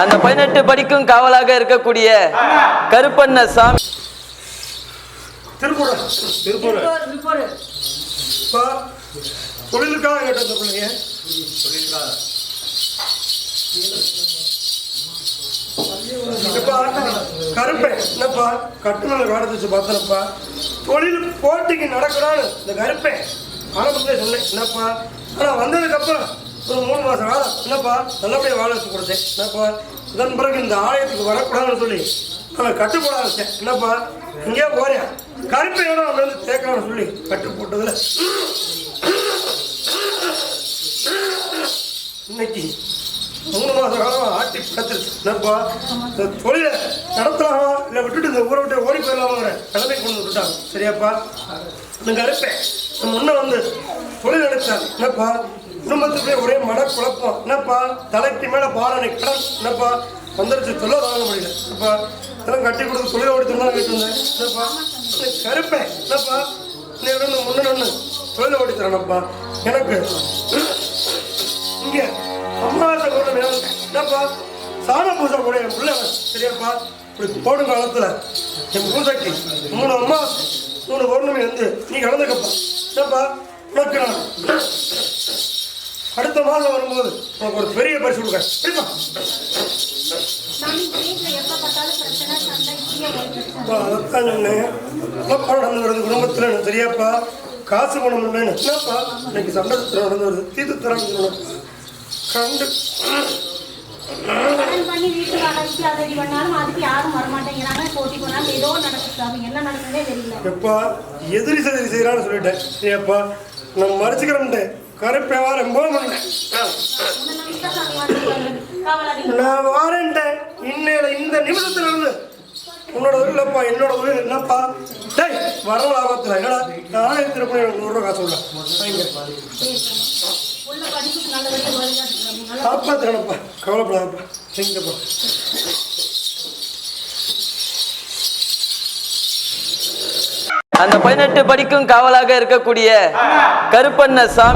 அந்த பதினெட்டு படிக்கும் காவலாக இருக்கக்கூடிய கருப்பண்ண சாமி. திருப்பூர் திருப்பூர். தொழிலுக்காக கேட்ட இந்த பிள்ளைங்க. கருப்பை என்னப்பா கட்டுநல காலத்து வச்சு பார்த்தனப்பா. தொழில் போட்டிக்கு நடக்கிறான்னு இந்த கருப்பை ஆரம்பத்திலே சொன்னேன். என்னப்பா ஆனால் வந்ததுக்கப்புறம் ஒரு மூணு மாதம் காலம் என்னப்பா? நல்லபடியாக வாழ வச்சு கொடுத்தேன். என்னப்பா? இதன் பிறகு இந்த ஆலயத்துக்கு வரக்கூடாதுன்னு சொல்லி நான் கட்டுப்பட வச்சேன். என்னப்பா? இங்கே போறேன். இடம் நம்ம வந்து தேக்கலாம்னு சொல்லி கட்டு போட்டதில் இன்னைக்கு மூணு மாச காலம் ஆட்டி படுத்துருச்சு என்னப்பா? இந்த தொழிலை நடத்தலாமா? இல்லை விட்டுட்டு இந்த ஊரை விட்டு ஓடி போயிடலாமாங்கிற நிலைமை கொண்டு விட்டுட்டாங்க சரியாப்பா? இந்த கருப்பை நம்ம முன்ன வந்து தொழில் நடத்தாங்க என்னப்பா? குடும்பத்துக்குள்ளே ஒரே மன குழப்பம் என்னப்பா? தலைக்கு மேலே பாரணை கடன் என்னப்பா? வந்துருச்சு. சொல்ல வாங்க முடியல என்னப்பா? இதெல்லாம் கட்டி கொடுத்து தொழில் ஓடி தான் கேட்டு என்னப்பா? இந்த என்னப்பா? இன்னும் முன்ன ஒன்று தொழில் ஓடி தரேனப்பா. எனக்கு இங்கே அம்மாவாசை கூட என்னப்பா? சாண பூசை கூட என் பிள்ளை சரியாப்பா? இப்படி போடும் காலத்தில் என் பூசைக்கு மூணு அம்மா மூணு பௌர்ணமி வந்து நீ கலந்துக்கப்பா. என்னப்பா? உனக்கு நான் மாதம் வரும்போது உனக்கு ஒரு பெரிய பரிசு கொடுக்க சரிப்பா சாமி வீட்டுல எப்ப பார்த்தாலும் பிரச்சனை சண்டை இப்படியே ஓடிட்டு இருக்கு. அப்பா, அதைத்தான் சொன்னேன். வருது குடும்பத்தில். எனக்கு சரியாப்பா? காசு பணம் இல்லைன்னு என்னப்பா? இன்னைக்கு சண்டை சத்திரம் நடந்து வருது. தீர்த்து தரான்னு கண்டு. பண்ணி வீட்டு வாடகைக்கு அதை பண்ணாலும் அதுக்கு யாரும் வரமாட்டேங்கிறாங்க போட்டி போனாலும் ஏதோ நடக்குது என்ன நடக்குதுன்னே தெரியல. எப்பா எதிரி சதிரி செய்யறான்னு சொல்லிட்டேன். ஏப்பா நான் மறைச்சிக்கிறேன்ட்டு கருப்பேவா ரொம்ப நான் வாரேன்ட்டேன் இன்னையில இந்த நிமிஷத்துல இருந்து உன்னோட தொழில் என்னோட உயிர் என்னப்பா? டேய் வர லாபத்தில் என்னடா? நானே திருப்பி எனக்கு நூறுரூவா காசு விட உள்ள படிப்புக்கு கவலைப்படாதப்பா. சரிங்கப்பா அந்த பதினெட்டு படிக்கும் காவலாக இருக்கக்கூடிய கருப்பண்ண சாமி